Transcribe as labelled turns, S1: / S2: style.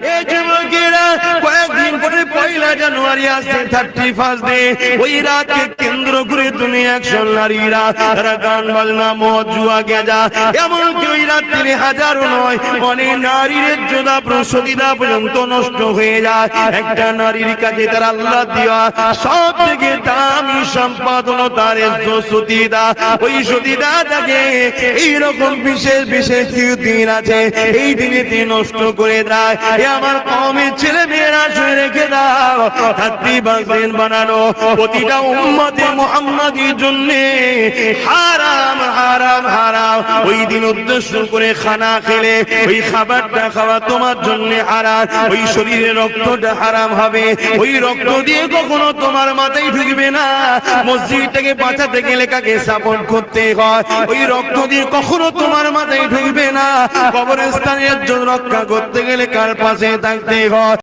S1: এই যুবকেরা কয়েকদিন পরে পয়লা জানুয়ারি আসছে থার্টি ফার্স্ট ডে ওই রাতকে কেন্দ্র করে তুমি একশো নারীরা, তারা গান বাজনা, মদ, জুয়া, গেজা, এমনকি ওই রাত্রি হাজারো নয় অনেক নারীর যোদা প্রসদিদা পর্যন্ত নষ্ট হয়ে যায়। একটা নারীর কাছে তার আল্লাহ দেওয়া সব থেকে দামি সম্পাদন তার সতীদা। ওই সতীদা তাকে এইরকম বিশেষ বিশেষ দিন আছে, এই দিনে তিনি নষ্ট করে দেয়। আমার কমের ছেলে মেয়েরা শুনে রেখে দাও, রাত্রি বাজবেন বানানো, প্রতিটা উম্মতে মোহাম্মদের জন্য হারাম হারাম হারাম। ওই দিন উদ্দেশ্য করে খানা খেলে, ওই খাবারটা খাওয়া তোমার জন্য হারাম। ওই শরীরে রক্তটা হারাম হবে, ওই রক্ত দিয়ে কখনো তোমার মাথায় ঢুকবে না। মসজিদটাকে বাঁচাতে গেলে কাকে সাপোর্ট করতে হয়? ওই রক্ত দিয়ে কখনো তোমার মাথায় ঢুকবে না। কবরস্থানের জন্য রক্ষা করতে গেলে কার পাশে থাকতে হয়?